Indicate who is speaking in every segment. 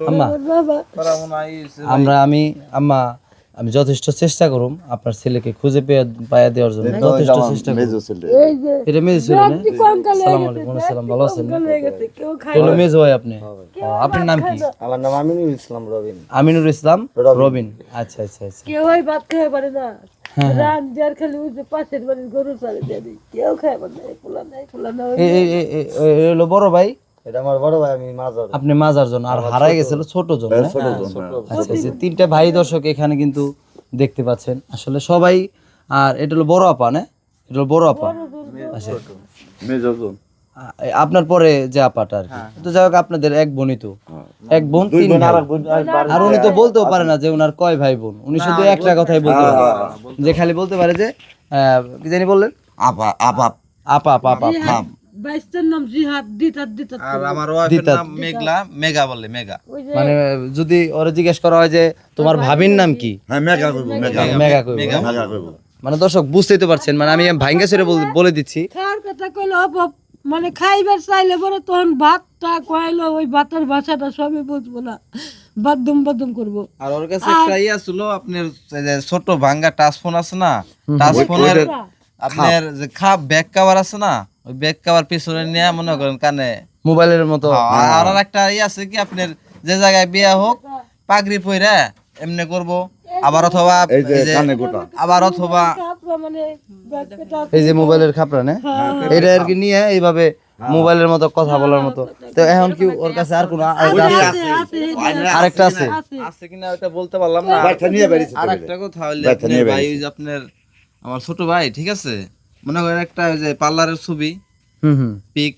Speaker 1: আম্মা আমরা আমি আম্মা আমি যথেষ্ট চেষ্টা করুম আপনার ছেলেকে খুঁজে পেয়ে পাইয়া দেওয়ার জন্য যথেষ্ট চেষ্টা করুম এটা ছিল না সালাম আলাইকুম আসসালাম ভালো আছেন
Speaker 2: হয়ে
Speaker 1: হলো মেজো আপনি আপনার নাম কি
Speaker 3: আমার নাম আমিনুল ইসলাম রবিন
Speaker 1: আমিনুর ইসলাম রবিন আচ্ছা আচ্ছা আচ্ছা
Speaker 2: কেউ ওই ভাত খেয়ে পারে না রান দেওয়ার খালি ওই পাশের বাড়ির গরু চালে দিয়ে কেউ খায় পারে না পোলা নাই পোলা না
Speaker 1: এ- এ- এ- এ- এ- এ হলো বড় ভাই
Speaker 3: এটা আমার বড় ভাই আমি মাজার।
Speaker 1: আপনি মাজার জন আর হারাই গেছিল ছোট জন না?
Speaker 3: ছোট জন
Speaker 1: আচ্ছা আচ্ছা তিনটা ভাই দর্শক এখানে কিন্তু দেখতে পাচ্ছেন। আসলে সবাই আর এটা হলো বড় আপা না? এটা হলো বড় আপা। আচ্ছা।
Speaker 3: জন।
Speaker 1: আপনার পরে যে আপাটা আর কি। তো যাই হোক আপনাদের এক বোনই তো। এক বোন তিন আর উনি তো বলতেও পারে না যে উনার কয় ভাই বোন। উনি শুধু একটা কথাই বলতে পারে। যে খালি বলতে পারে যে আহ, কি জানি বললেন?
Speaker 3: আপা আপা
Speaker 1: আপা আপা আপা
Speaker 2: বাইশটার নাম জিহাদ দিতার দিতার
Speaker 4: আর আমার ওয়াইফের নাম মেঘলা মেঘা বলে মেঘা।
Speaker 2: ওই যে
Speaker 1: মানে যদি ওরা জিজ্ঞেস করা হয় যে তোমার ভাবির নাম কি?
Speaker 3: হ্যাঁ মেগা কইব মেগা
Speaker 1: মেঘা। কইবো।
Speaker 3: মেগা কইব।
Speaker 1: মানে দর্শক বুঝতেই তো পারছেন মানে আমি ভাঙ্গা ছেড়ে বলে দিচ্ছি।
Speaker 2: কথা কইলো মানে খাইবার চাইলে পরে তখন ভাতটা কইলো ওই ভাতের ভাষাটা সবই বুঝব না। বাদুম বাদুম করব।
Speaker 4: আর ওর কাছে একটা ইয়া ছিল আপনার ছোট ভাঙ্গা টাচ ফোন আছে না টাচ ফোনের আপনার যে খাপ ব্যাক কভার আছে না ওই ব্যাক কভার পিছনে নিয়ে মনে করেন কানে।
Speaker 1: মোবাইলের মতো।
Speaker 4: আর আর একটা ইয়ে আছে কি আপনার যে জায়গায় বিয়া হোক পাগড়ি পইরা এমনি করব। আবার অথবা
Speaker 3: এই যে
Speaker 4: এই যে-
Speaker 3: কানে গোটা।
Speaker 4: আবার অথবা
Speaker 1: এই যে মোবাইলের খাপড়া না? এটা আর কি নিয়ে এইভাবে মোবাইলের মতো কথা বলার মতো। তো এখন কি ওর কাছে আর কোনো আরেকটা আছে? আছে
Speaker 4: আছে কিনা ওটা বলতে পারলাম না।
Speaker 3: বাচ্চা নিয়ে বেরিয়েছে
Speaker 4: আর একটা কথা হইলে ভাই ওই যে আপনার আমার ছোট ভাই ঠিক আছে? মনে করেন একটা ওই যে পার্লারের ছবি
Speaker 1: হুম হুম।
Speaker 4: পিক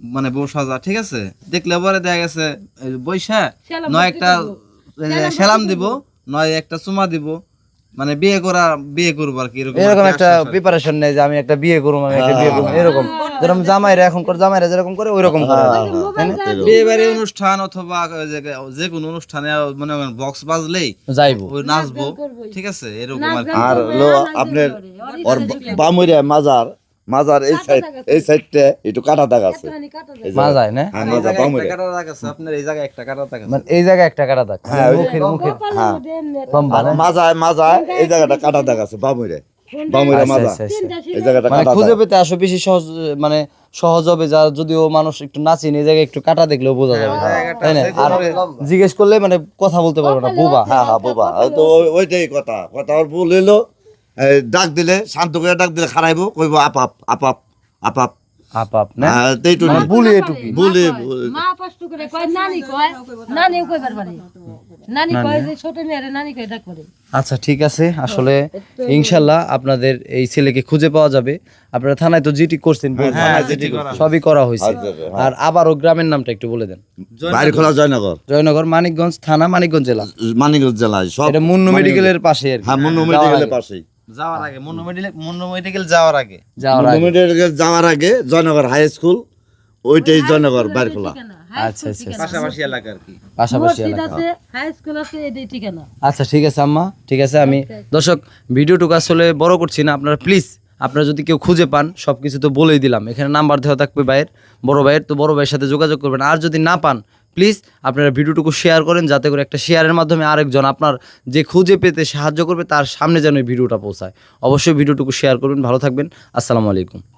Speaker 4: মানে বউ সাজা ঠিক আছে? দেখলে পরে দেখা গেছে এই বৈশা নয় একটা সেলাম দিব নয় একটা চুমা দিব। মানে বিয়ে করা বিয়ে করব আর কি এরকম
Speaker 1: এরকম একটা প্রিপারেশন নেই যে আমি একটা বিয়ে করব আমি একটা বিয়ে করব এরকম। যেরকম জামাইরা এখন করে জামাইরা যেরকম করে ওইরকম করে।
Speaker 4: বিয়ে বাড়ি অনুষ্ঠান অথবা যে যে কোনো অনুষ্ঠানে মনে করেন বক্স বাজলেই
Speaker 1: যাইবো।
Speaker 4: ওই নাচবো ঠিক আছে? এরকম আর কি।
Speaker 3: আর আপনার ওর বামুরিয়া মাজার মাজার এই সাইড এই সাইডটা একটু কাটা দাগ আছে। এই
Speaker 1: মা
Speaker 3: জায়গা-
Speaker 1: যায় না?
Speaker 3: হ্যাঁ
Speaker 4: কাটা দাগ আছে আপনার এই জায়গায় একটা কাটা দাগ আছে।
Speaker 1: মানে এই জায়গায় একটা কাটা দাগ মুখের মুখের। লম্বা
Speaker 3: আর
Speaker 1: না?
Speaker 3: মাজায় মাজায় এই জায়গাটা কাটা দাগ আছে
Speaker 1: আচ্ছা,
Speaker 3: মাজা।
Speaker 1: আচ্ছা, আচ্ছা।
Speaker 3: এই জায়গাটা
Speaker 1: মানে
Speaker 3: কাটা
Speaker 1: খুঁজে পেতে আসো বেশি সহজ মানে সহজ হবে যা যদিও মানুষ একটু নাচিন এই জায়গায় একটু কাটা দেখলেও বোঝা যাবে। তাই না? আর জিজ্ঞেস করলে মানে কথা বলতে পারব না বোবা।
Speaker 3: হ্যাঁ হ্যাঁ বোবা। তো ওইটাই কথা। কথা ওর ভুল হইল ডাক দিলে শান্ত করে ডাক দিলে খারাইবো কইবো আপাপ আপাপ আপাপ
Speaker 1: আপ আপ না?
Speaker 3: হ্যাঁ এইটুকু।
Speaker 1: এটুকি
Speaker 3: বলে
Speaker 2: মা পাঁচটু করে কয় নানি কয় নানি কইবার পারে নানি কয় যে ছোট মেয়েরে নানি কয় ডাক করে।
Speaker 1: আচ্ছা ঠিক আছে। আসলে ইনশাল্লাহ আপনাদের এই ছেলেকে খুঁজে পাওয়া যাবে। আপনারা থানায় তো জিটি করছেন সবই করা হয়েছে। আর আবারও গ্রামের নামটা একটু বলে দেন।
Speaker 3: বাড়ি খোলা জয়নগর।
Speaker 1: জয়নগর মানিকগঞ্জ থানা মানিকগঞ্জ জেলা।
Speaker 3: মানিকগঞ্জ জেলায় সব
Speaker 1: এটা মুন্নু মেডিকেলের পাশে
Speaker 3: হ্যাঁ মুন্নু মেডিকেলের পাশেই।
Speaker 4: যাওয়ার আগে মনো মেডিকেল মনো মেডিকেল যাওয়ার আগে।
Speaker 1: যাওয়ার
Speaker 3: মুন্নু
Speaker 1: আগে।
Speaker 3: মেডিকেল যাওয়ার আগে জয়নগর হাই স্কুল ওইটাই জয়নগর বাড়ি খোলা
Speaker 1: আচ্ছা আচ্ছা আচ্ছা।
Speaker 4: পাশাপাশি এলাকা আর কি।
Speaker 1: পাশাপাশি এলাকা।
Speaker 2: হাই স্কুল আছে এটাই ঠিকানা।
Speaker 1: আচ্ছা ঠিক আছে আম্মা ঠিক আছে আমি দর্শক ভিডিওটুকু আসলে বড় করছি না আপনারা প্লিজ আপনারা যদি কেউ খুঁজে পান সব কিছু তো বলেই দিলাম। এখানে নাম্বার দেওয়া থাকবে ভাইয়ের বড় ভাইয়ের তো বড় ভাইয়ের সাথে যোগাযোগ করবেন। আর যদি না পান প্লিজ আপনারা ভিডিওটুকু শেয়ার করেন, যাতে করে একটা শেয়ারের মাধ্যমে আরেকজন আপনার যে খুঁজে পেতে সাহায্য করবে, তার সামনে যেন এই ভিডিওটা পৌঁছায়। অবশ্যই ভিডিওটুকু শেয়ার করবেন। ভালো থাকবেন। আসসালামু আলাইকুম।